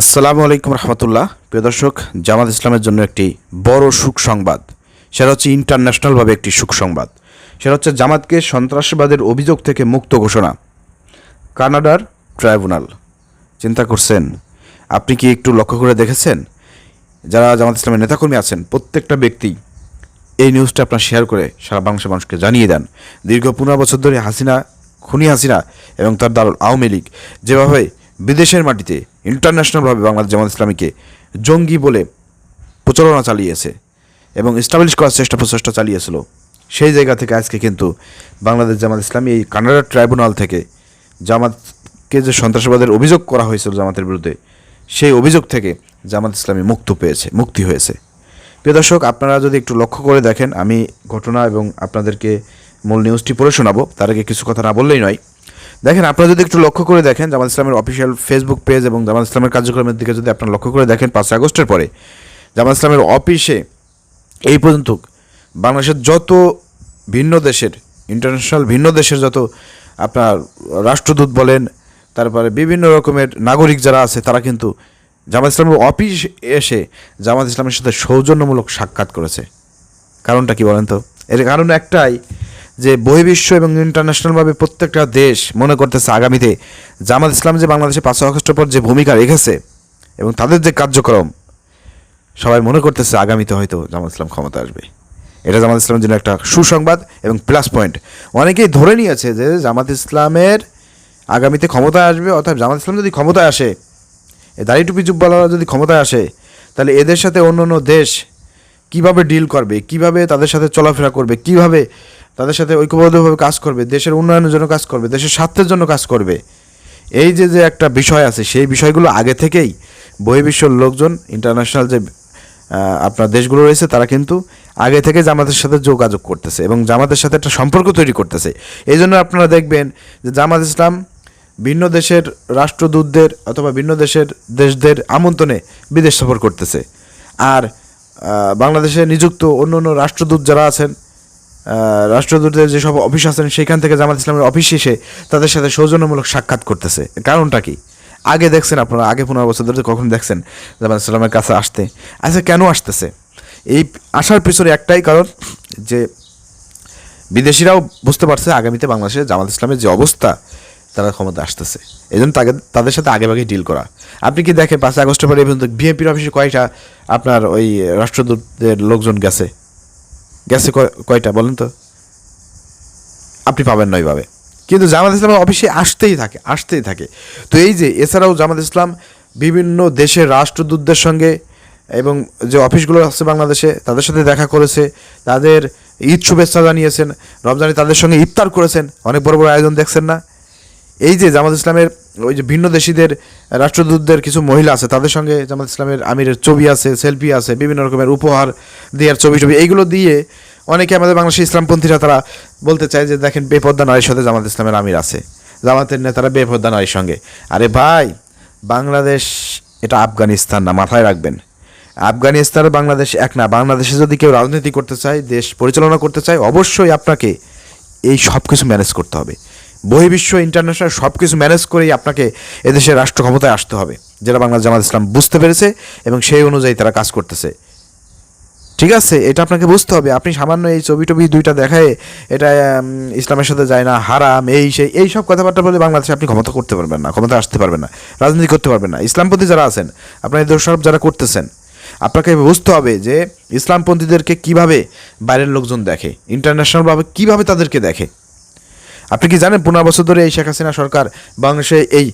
আসসালামু আলাইকুম রহমতুল্লাহ। প্রিয় দর্শক, জামাত ইসলামের জন্য একটি বড় সুখ সংবাদ। সেটা হচ্ছে ইন্টারন্যাশনালভাবে একটি সুখ সংবাদ। সেটা হচ্ছে জামাতকে সন্ত্রাসবাদের অভিযোগ থেকে মুক্ত ঘোষণা। কানাডার ট্রাইব্যুনাল। চিন্তা করছেন, আপনি কি একটু লক্ষ্য করে দেখেছেন? যারা জামাত ইসলামের নেতাকর্মী আছেন, প্রত্যেকটা ব্যক্তি এই নিউজটা আপনার শেয়ার করে সারা বাংলাদেশের মানুষকে জানিয়ে দেন। দীর্ঘ পনেরো বছর ধরে হাসিনা, খুনি হাসিনা এবং তার দারুল আওয়ামী লীগ যেভাবে বিদেশের মাটিতে ইন্টারন্যাশনালভাবে বাংলাদেশ জামাত ইসলামীকে জঙ্গি বলে প্রচারণা চালিয়েছে এবং এস্টাবলিশ করার চেষ্টা প্রচেষ্টা চালিয়েছিল। সেই জায়গা থেকে আজকে কিন্তু বাংলাদেশ জামাত ইসলামী এই কানাডা ট্রাইব্যুনাল থেকে জামাতকে যে সন্ত্রাসবাদের অভিযোগ করা হয়েছিল জামাতের বিরুদ্ধে, সেই অভিযোগ থেকে জামাত ইসলামী মুক্ত পেয়েছে, মুক্তি হয়েছে। প্রিয় দর্শক, আপনারা যদি একটু লক্ষ্য করে দেখেন, আমি ঘটনা এবং আপনাদেরকে মূল নিউজটি পড়ে শোনাবো। তার আগে কিছু কথা না বললেই নয়। দেখেন, আপনারা যদি একটু লক্ষ্য করে দেখেন, জামাত ইসলামের অফিসিয়াল ফেসবুক পেজ এবং জামাত ইসলামের কার্যক্রমের দিকে যদি আপনারা লক্ষ্য করে দেখেন, পাঁচই আগস্টের পরে জামাত ইসলামের অফিসে এই পর্যন্ত বাংলাদেশের যত ভিন্ন দেশের ইন্টারন্যাশনাল ভিন্ন দেশের যত আপনার রাষ্ট্রদূত বলেন, তারপরে বিভিন্ন রকমের নাগরিক যারা আছে, তারা কিন্তু জামাত ইসলামের অফিস এসে জামাত ইসলামের সাথে সৌজন্যমূলক সাক্ষাৎ করেছে। কারণটা কি বলেন তো? এর কারণ একটাই যে বহির্বিশ্ব এবং ইন্টারন্যাশনালভাবে প্রত্যেকটা দেশ মনে করতেছে আগামীতে জামাত ইসলাম যে বাংলাদেশে পাঁচশো আগস্টের পর যে ভূমিকা রেখেছে এবং তাদের যে কার্যক্রম, সবাই মনে করতেছে আগামীতে হয়তো জামাত ইসলাম ক্ষমতা আসবে। এটা জামাত ইসলামের জন্য একটা সুসংবাদ এবং প্লাস পয়েন্ট অনেকেই ধরে নিয়েছে যে জামাত ইসলামের আগামীতে ক্ষমতায় আসবে অর্থাৎ জামাত ইসলাম যদি ক্ষমতায় আসে দাড়ি টুপি জুব্বালারা যদি ক্ষমতায় আসে, তাহলে এদের সাথে অন্য অন্য দেশ কীভাবে ডিল করবে, কীভাবে তাদের সাথে চলাফেরা করবে, কীভাবে তাদের সাথে ঐক্যবদ্ধভাবে কাজ করবে, দেশের উন্নয়নের জন্য কাজ করবে, দেশের স্বার্থের জন্য কাজ করবে। এই যে যে একটা বিষয় আছে, সেই বিষয়গুলো আগে থেকেই বহির্বিশ্বর লোকজন ইন্টারন্যাশনাল যে আপনার দেশগুলো রয়েছে, তারা কিন্তু আগে থেকে জামাতের সাথে যোগাযোগ করতেছে এবং জামাতের সাথে একটা সম্পর্ক তৈরি করতেছে। এই জন্য আপনারা দেখবেন যে জামাত ইসলাম ভিন্ন দেশের রাষ্ট্রদূতদের অথবা ভিন্ন দেশের দেশদের আমন্ত্রণে বিদেশ সফর করতেছে। আর বাংলাদেশে নিযুক্ত অন্য অন্য রাষ্ট্রদূত যারা আছেন রাষ্ট্রদূতের যেসব অফিস আছেন, সেখান থেকে জামাত ইসলামের অফিস এসে তাদের সাথে সৌজন্যমূলক সাক্ষাৎ করতেছে। কারণটা কি? আগে দেখছেন আপনারা, আগে পনেরো বছর ধরে কখন দেখছেন জামাত ইসলামের কাছে আসতে। আচ্ছা কেন আসতেছে? এই আসার পিছনে একটাই কারণ যে বিদেশিরাও বুঝতে পারছে আগামীতে বাংলাদেশে জামাত ইসলামের যে অবস্থা, তারা ক্ষমতা আসতেছে। এই জন্য তাদের সাথে আগেভাগে ডিল করা। আপনি কি দেখেন, পাঁচই আগস্টের পরে এই পর্যন্ত বিএনপির অফিসে কয়টা আপনার ওই রাষ্ট্রদূতের লোকজন গেছে? গেছে কয়- কয়টা বলেন তো? আপনি পাবেন না ওইভাবে। কিন্তু জামাত ইসলামের অফিসে আসতেই থাকে আসতেই থাকে। তো এই যে, এছাড়াও জামাত ইসলাম বিভিন্ন দেশের রাষ্ট্রদূতদের সঙ্গে এবং যে অফিসগুলো আছে বাংলাদেশে, তাদের সাথে দেখা করেছে, তাদের ঈদ শুভেচ্ছা জানিয়েছেন, রমজানে তাদের সঙ্গে ইফতার করেছেন, অনেক বড় বড় আয়োজন দেখছেন না? এই যে জামাত ইসলামের ওই যে ভিন্ন দেশিদের রাষ্ট্রদূতদের কিছু মহিলা আছে, তাদের সঙ্গে জামাত ইসলামের আমিরের ছবি আছে, সেলফি আছে, বিভিন্ন রকমের উপহার দেওয়ার ছবি ছবি এইগুলো দিয়ে অনেকে আমাদের বাংলাদেশের ইসলামপন্থীরা তারা বলতে চায় যে, দেখেন, বেপর্দা নারীর সাথে জামাত ইসলামের আমির আছে। জামাতের নেতারা বেপর্দা নারীর সঙ্গে। আরে ভাই, বাংলাদেশ, এটা আফগানিস্তান না, মাথায় রাখবেন। আফগানিস্তান বাংলাদেশ এক না, বাংলাদেশে যদি কেউ রাজনীতি করতে চায়, দেশ পরিচালনা করতে চায়, অবশ্যই আপনাকে এই সব কিছু ম্যানেজ করতে হবে। বহির্বিশ্ব ইন্টারন্যাশনাল সব কিছু ম্যানেজ করেই আপনাকে এদেশের রাষ্ট্র ক্ষমতায় আসতে হবে। যেটা বাংলাদেশ জামাত ইসলাম বুঝতে পেরেছে এবং সেই অনুযায়ী তারা কাজ করতেছে। ঠিক আছে, এটা আপনাকে বুঝতে হবে। আপনি সামান্য এই ছবি টবি দুইটা দেখায় এটা ইসলামের সাথে যায় না, হারাম, এই, সেই, এই সব কথাবার্তা বলে বাংলাদেশে আপনি ক্ষমতা করতে পারবেন না ক্ষমতা আসতে পারবেন না, রাজনীতি করতে পারবেন না। ইসলামপন্থী যারা আছেন, আপনার দোষারোপ যারা করতেছেন, আপনাকে বুঝতে হবে যে ইসলামপন্থীদেরকে কীভাবে বাইরের লোকজন দেখে, ইন্টারন্যাশনালভাবে কীভাবে তাদেরকে দেখে। আপনি কি জানেন পনেরো বছর ধরে এই শেখ হাসিনা সরকার বাংলাদেশে এই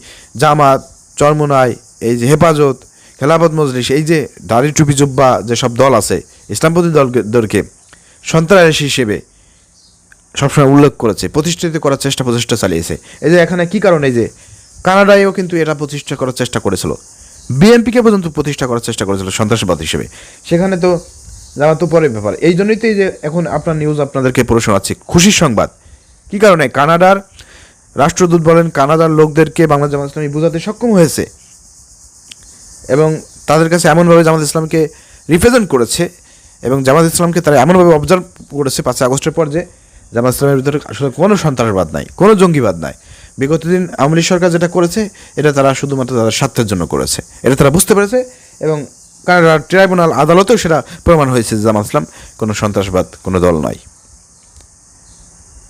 জামাত, চরমোনাই, এই যে হেফাজত, খেলাফত মজলিস, এই যে দাড়ি টুপি জুব্বা যেসব দল আছে, ইসলামপন্থী দলকে সন্ত্রাসী হিসেবে সবসময় উল্লেখ করেছে, প্রতিষ্ঠিত করার চেষ্টা, প্রচেষ্টা চালিয়েছে। এই যে এখানে কি কারণে যে কানাডায়ও কিন্তু এটা প্রতিষ্ঠা করার চেষ্টা করেছিল। বিএনপিকে পর্যন্ত প্রতিষ্ঠা করার চেষ্টা করেছিল সন্ত্রাসবাদ হিসেবে। সেখানে তো যাওয়া তো পরের ব্যাপার। এই জন্যই তো এই যে এখন আপনার নিউজ আপনাদেরকে পড়ে শোনাচ্ছি। খুশির সংবাদ। কি কারণে? কানাডার রাষ্ট্রদূত বলেন, কানাডার লোকদেরকে বাংলা জামাত ইসলামী বোঝাতে সক্ষম হয়েছে এবং তাদের কাছে এমনভাবে জামাত ইসলামকে রিপ্রেজেন্ট করেছে এবং জামাত ইসলামকে তারা এমনভাবে অবজার্ভ করেছে পাঁচই আগস্টের পর যে জামাত ইসলামের ভিতরে আসলে কোনো সন্ত্রাসবাদ নাই, কোনো জঙ্গিবাদ নাই। বিগত দিন আওয়ামী সরকার যেটা করেছে, এটা তারা শুধুমাত্র তাদের স্বার্থের জন্য করেছে। এটা তারা বুঝতে পেরেছে এবং কানাডার ট্রাইব্যুনাল আদালতেও সেটা প্রমাণ হয়েছে যে জামাত ইসলাম কোনো সন্ত্রাসবাদ, কোনো দল নয়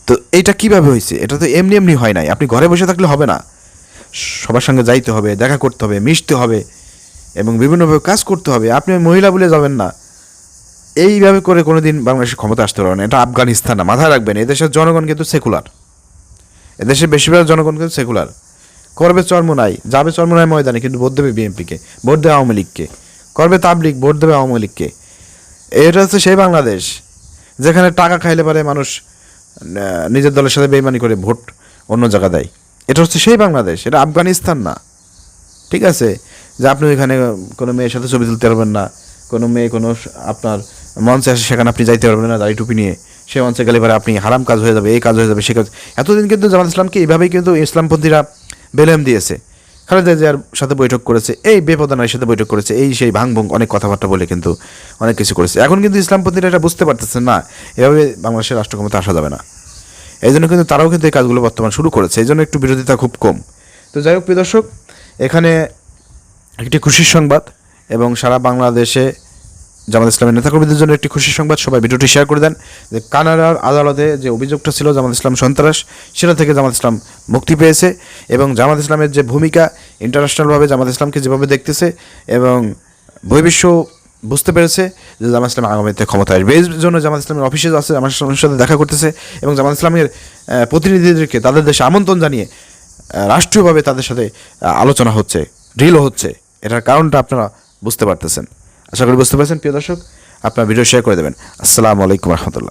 তো এইটা কীভাবে হয়েছে? এটা তো এমনি এমনি হয় নাই। আপনি ঘরে বসে থাকলে হবে না। সবার সঙ্গে যাইতে হবে, দেখা করতে হবে, মিশতে হবে এবং বিভিন্নভাবে কাজ করতে হবে। আপনি মহিলা বলে যাবেন না। এইভাবে করে কোনো দিন বাংলাদেশের ক্ষমতা আসতে পারবে না। এটা আফগানিস্তান না, মাথায় রাখবেন। এদেশের জনগণ কিন্তু সেকুলার। এদেশের বেশিরভাগ জনগণ কিন্তু সেকুলার। করবে চর্মনাই যাবে চর্মনাই ময়দানে, কিন্তু ভোট দেবে বিএনপিকে, ভোট দেবে আওয়ামী লীগকে। করবে তাবলিক ভোট দেবে আওয়ামী লীগকে। এটা হচ্ছে সেই বাংলাদেশ, যেখানে টাকা খাইলে পারে মানুষ নিজের দলের সাথে বেইমানি করে ভোট অন্য জায়গা দেয়। এটা হচ্ছে সেই বাংলাদেশ, এটা আফগানিস্তান না। ঠিক আছে? যে আপনি ওইখানে কোনো মেয়ের সাথে ছবি তুলতে পারবেন না, কোনো মেয়ে, কোনো আপনার মঞ্চে আসে, সেখানে আপনি যাইতে পারবেন না দাড়ি টুপি নিয়ে। সে মঞ্চে গেলে পরে আপনি হারাম কাজ হয়ে যাবে, এই কাজ হয়ে যাবে, সে কাজ। এতদিন কিন্তু জামাত ইসলামকে এইভাবেই কিন্তু ইসলামপন্থীরা বেলেম দিয়েছে। খালেদা জিয়ার সাথে বৈঠক করেছে, এই বেপদানার সাথে বৈঠক করেছে, এই সেই ভাং ভুং অনেক কথাবার্তা বলে কিন্তু অনেক কিছু করেছে। এখন কিন্তু ইসলামপন্থীরা এটা বুঝতে পারতেছে না, এভাবে বাংলাদেশের রাষ্ট্র ক্ষমতা আসা যাবে না। এই জন্য কিন্তু তারাও কিন্তু এই কাজগুলো বর্তমান শুরু করেছে এই জন্য একটু বিরোধিতা খুব কম। তো যাই হোক প্রিয় দর্শক, এখানে একটি খুশির সংবাদ এবং সারা বাংলাদেশে জামাত ইসলামের নেতাকর্মীদের জন্য একটি খুশি সংবাদ, সবাই ভিডিওটি শেয়ার করে দেন। যে কানাডার আদালতে যে অভিযোগটা ছিল, জামাত ইসলাম সন্ত্রাস, সেটা থেকে জামাত ইসলাম মুক্তি পেয়েছে এবং জামাত ইসলামের যে ভূমিকা ইন্টারন্যাশনালভাবে জামাত ইসলামকে যেভাবে দেখতেছে এবং বহির্বিশ্ব বুঝতে পেরেছে যে জামাত ইসলাম আগামীতে ক্ষমতা আসবে। এই জন্য জামাত ইসলামের অফিসে আছে, জামাত ইসলামের সাথে দেখা করতেছে এবং জামাত ইসলামের প্রতিনিধিদেরকে তাদের দেশে আমন্ত্রণ জানিয়ে রাষ্ট্রীয়ভাবে তাদের সাথে আলোচনা হচ্ছে ড্রিলও হচ্ছে। এটার কারণটা আপনারা বুঝতে পারতেছেন। আশা করি বুঝতে পারছেন প্রিয় দর্শক। আপনার ভিডিও শেয়ার করে দেবেন। আসসালামু আলাইকুম রহমতুল্লাহ।